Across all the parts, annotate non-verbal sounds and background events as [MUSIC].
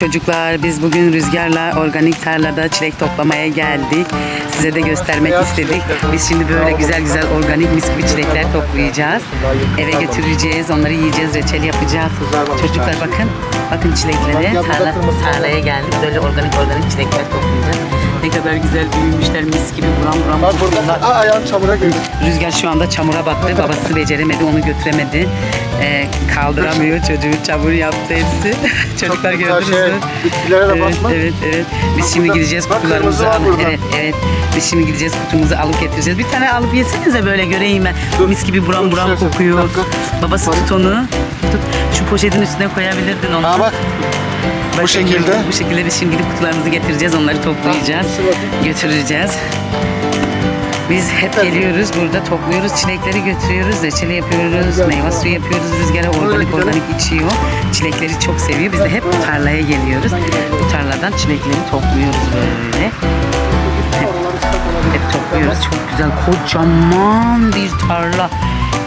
Çocuklar biz bugün Rüzgar'la organik tarlada çilek toplamaya geldik. Size de göstermek istedik. Biz şimdi böyle güzel güzel organik mis gibi çilekler toplayacağız. Eve götüreceğiz, onları yiyeceğiz, reçel yapacağız. Çocuklar bakın, bakın çileklere. Tarla, tarlaya geldik. Böyle organik organik çilekler toplayacağız. Ne kadar güzel büyümüşler mis gibi buram buram Bak burada Aa, ayağım çamura girdi. Rüzgar şu anda çamura battı. Babası beceremedi, onu götüremedi. Ee, kaldıramıyor çocuğu. Çamur yaptı hepsi. [LAUGHS] Çocuklar gördünüz şey, mü? bitkilere de Evet, basma. evet, evet. Biz şimdi burada- gideceğiz bak, kutularımızı alıp. burada. Evet, evet. Biz şimdi gideceğiz kutumuzu alıp getireceğiz. Bir tane alıp yesenize böyle göreyim ben. Dur. Mis gibi buram Dur, buram şöyle, kokuyor. Babası tut onu. Tut. Şu poşetin üstüne koyabilirdin onu. Ha bak. Bakın, şekilde. Bu şekilde biz şimdi gidip kutularımızı getireceğiz. Onları toplayacağız. Götüreceğiz. Biz hep geliyoruz burada topluyoruz çilekleri götürüyoruz reçeli yapıyoruz meyve suyu yapıyoruz rüzgara organik organik içiyor çilekleri çok seviyor biz de hep bu tarlaya geliyoruz bu tarladan çilekleri topluyoruz böyle olabilir. hep topluyoruz çok güzel kocaman bir tarla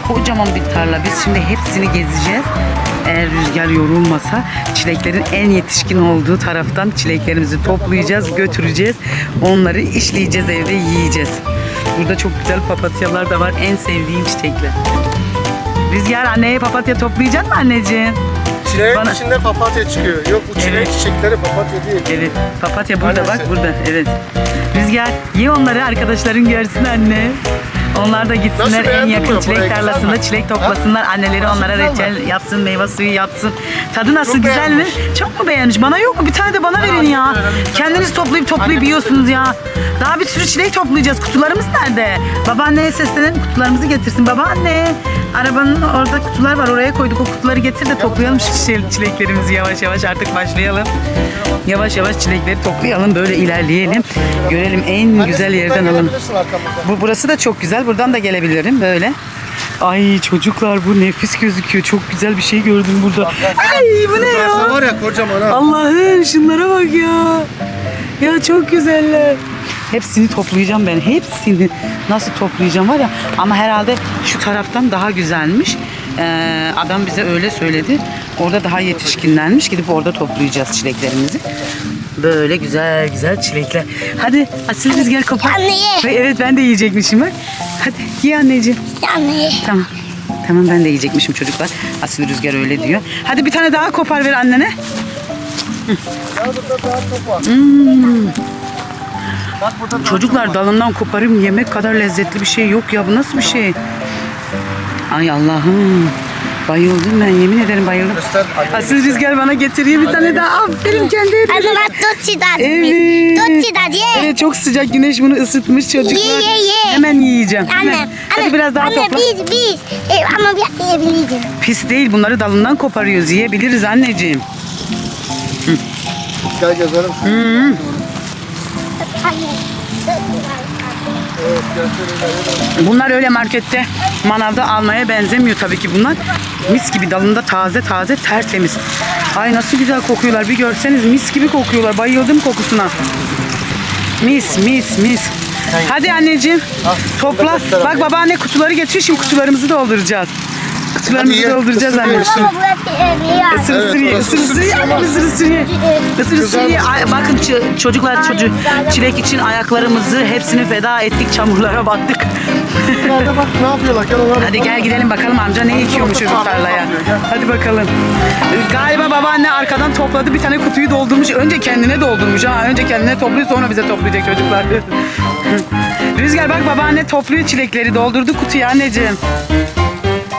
kocaman bir tarla biz şimdi hepsini gezeceğiz eğer rüzgar yorulmasa çileklerin en yetişkin olduğu taraftan çileklerimizi toplayacağız, götüreceğiz. Onları işleyeceğiz evde yiyeceğiz. Burada çok güzel papatyalar da var. En sevdiğim çiçekler. Rüzgar anneye papatya toplayacak mı anneciğim? Çileğin Bana- içinde papatya çıkıyor. Yok bu çilek Evet. çiçekleri papatya değil. Evet. Papatya burada Annesi. bak burada. Evet. Rüzgar ye onları arkadaşların görsün anne. Onlar da gitsinler Nasıl, en yakın mi? çilek tarlasında mi? çilek toplasınlar. Anneleri Nasıl, onlara güzel mi? reçel yapsın, meyve suyu yapsın. Tadı nasıl Çok güzel mi? beğenmiş. Çok mu beğenmiş? Bana yok mu? Bir tane de bana verin ya. Kendiniz toplayıp toplayıp yiyorsunuz ya. Daha bir sürü çilek toplayacağız. Kutularımız nerede? Babaanneye seslenelim kutularımızı getirsin. Babaanne arabanın orada kutular var oraya koyduk. O kutuları getir de toplayalım şu çile- çileklerimizi yavaş yavaş artık başlayalım. Yavaş yavaş çilekleri toplayalım böyle ilerleyelim. Görelim en güzel yerden alalım. Bu burası da çok güzel. Buradan da gelebilirim böyle. Ay çocuklar bu nefis gözüküyor. Çok güzel bir şey gördüm burada. Ay bu ne ya? var ya kocaman ha. Allah'ım şunlara bak ya. Ya çok güzeller. Hepsini toplayacağım ben. Hepsini nasıl toplayacağım var ya. Ama herhalde şu taraftan daha güzelmiş. Ee, adam bize öyle söyledi. Orada daha yetişkinlermiş. Gidip orada toplayacağız çileklerimizi. Böyle güzel güzel çilekler. Hadi Asil Rüzgar kopar. Anne ye. Ve Evet ben de yiyecekmişim bak. Hadi ye anneciğim. Yani Tamam. Tamam ben de yiyecekmişim çocuklar. Asil Rüzgar öyle diyor. Hadi bir tane daha kopar ver annene. Hmm. Çocuklar dalından koparım yemek kadar lezzetli bir şey yok ya. Bu nasıl bir şey? Ay Allah'ım. Bayıldım ben yemin ederim bayıldım. Asil Rüzgar bana getiriyor bir tane daha. Aferin kendi eline. bak tut da. Evet. Tut da ye. Evet çok sıcak güneş bunu ısıtmış çocuklar. Ye, ye, ye. Hemen yiyeceğim. Anne, Hemen. anne, Hadi biraz daha anne, topla. biz, biz. E, ama bir yiyebiliriz. Pis değil bunları dalından koparıyoruz. Yiyebiliriz anneciğim. Gel gezelim. Şöyle ilerleyelim. Bunlar öyle markette manavda almaya benzemiyor tabii ki bunlar. Mis gibi dalında taze taze tertemiz. Ay nasıl güzel kokuyorlar bir görseniz mis gibi kokuyorlar. Bayıldım kokusuna. Mis mis mis. Hadi anneciğim Al, topla. Bak anne. babaanne kutuları getiriyor şimdi kutularımızı dolduracağız. Kutularımızı Hadi ye, dolduracağız ısır, anne. ısır. Isır Evet, ısır ye, orası ısır ısır ye, ısır ısır ye. Isır ısır ye. Bakın çocuklar çocuk çilek için ayaklarımızı hepsini feda ettik çamurlara battık. Nerede bak ne yapıyorlar gel onlara. Hadi gel gidelim bakalım amca ne ekiyormuş öbür tarlaya. Hadi bakalım. Galiba babaanne arkadan topladı bir tane kutuyu doldurmuş. Önce kendine doldurmuş ha. Önce kendine topluyor sonra bize toplayacak çocuklar. [LAUGHS] Rüzgar bak babaanne topluyor çilekleri doldurdu kutuyu anneciğim.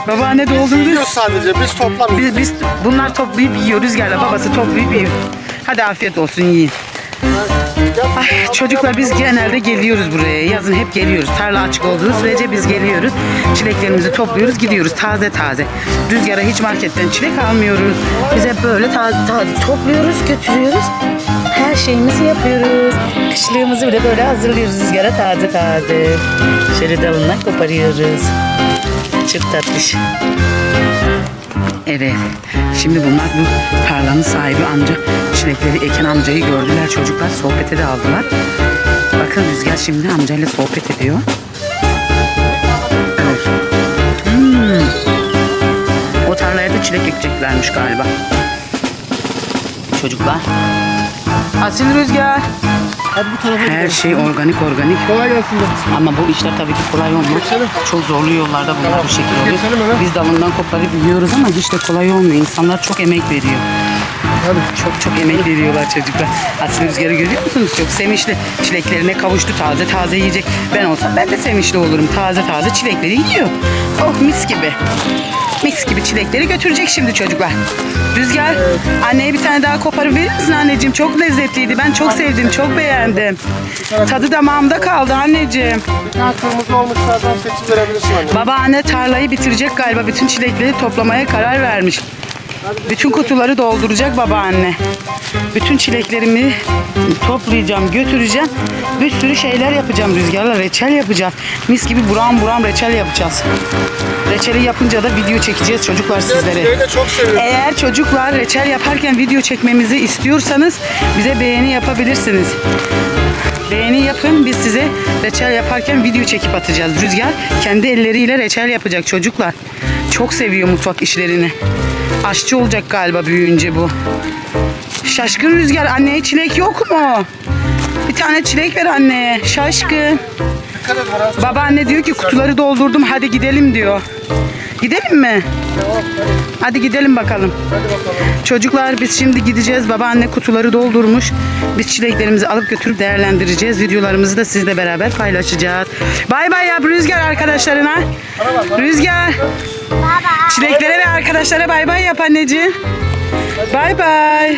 Babaanne doldurdu. Yiyoruz sadece biz toplamıyoruz. Biz, biz bunlar toplayıp yiyor. Rüzgarla babası toplayıp yiyor. Hadi afiyet olsun yiyin. Ay, çocuklar biz genelde geliyoruz buraya. Yazın hep geliyoruz. Tarla açık olduğu sürece biz geliyoruz. Çileklerimizi topluyoruz, gidiyoruz taze taze. Rüzgara hiç marketten çilek almıyoruz. Biz hep böyle taze taze topluyoruz, götürüyoruz. Her şeyimizi yapıyoruz. Kışlığımızı bile böyle hazırlıyoruz rüzgara taze taze. Şöyle dalından koparıyoruz. Çok tatlış. Evet. Şimdi bunlar bu tarlanın sahibi amca çilekleri eken amcayı gördüler çocuklar sohbete de aldılar. Bakın Rüzgar şimdi amcayla sohbet ediyor. Hmm. O tarlaya da çilek ekeceklermiş galiba. çocuklar. Asil Rüzgar. Hadi bu tarafa Her gidelim. şey organik organik. Kolay gelsin. de. Ama bu işler tabii ki kolay olmaz. Geçelim. Çok zorlu yollarda bunlar bu şekilde oluyor. Geçelim hemen. Biz dalından koparıp yiyoruz ama hiç de kolay olmuyor. İnsanlar çok emek veriyor. Hadi. Çok çok emek veriyorlar çocuklar. Asil Rüzgar'ı görüyor musunuz? Çok sevinçli. Çileklerine kavuştu taze taze yiyecek. Ben olsam ben de sevinçli olurum. Taze taze çilekleri yiyor. Oh mis gibi. Mis gibi çilekleri götürecek şimdi çocuklar. Rüzgar anneye bir tane daha koparıp verir misin anneciğim? Çok lezzetliydi. Ben çok sevdim. Çok beğendim. Tadı damağımda kaldı anneciğim. Bir kırmızı olmuş zaten seçim verebilirsin anne. Babaanne tarlayı bitirecek galiba. Bütün çilekleri toplamaya karar vermiş. Bütün kutuları dolduracak babaanne. Bütün çileklerimi toplayacağım, götüreceğim. Bir sürü şeyler yapacağım rüzgarla. Reçel yapacağız. Mis gibi buram buram reçel yapacağız. Reçeli yapınca da video çekeceğiz çocuklar sizlere. De çok seviyorum. Eğer çocuklar reçel yaparken video çekmemizi istiyorsanız bize beğeni yapabilirsiniz. Beğeni yapın biz size reçel yaparken video çekip atacağız. Rüzgar kendi elleriyle reçel yapacak çocuklar. Çok seviyor mutfak işlerini. Aşçı olacak galiba büyüyünce bu. Şaşkın Rüzgar anneye çilek yok mu? Bir tane çilek ver anneye. Şaşkın. Dikkat et Baran. Babaanne diyor ki kutuları doldurdum hadi gidelim diyor. Gidelim mi? Hadi gidelim bakalım. Çocuklar biz şimdi gideceğiz. Babaanne kutuları doldurmuş. Biz çileklerimizi alıp götürüp değerlendireceğiz. Videolarımızı da sizle beraber paylaşacağız. Bay bay yap Rüzgar arkadaşlarına. Rüzgar. Çileklere ve arkadaşlara bay bay yap anneciğim. Bay bay.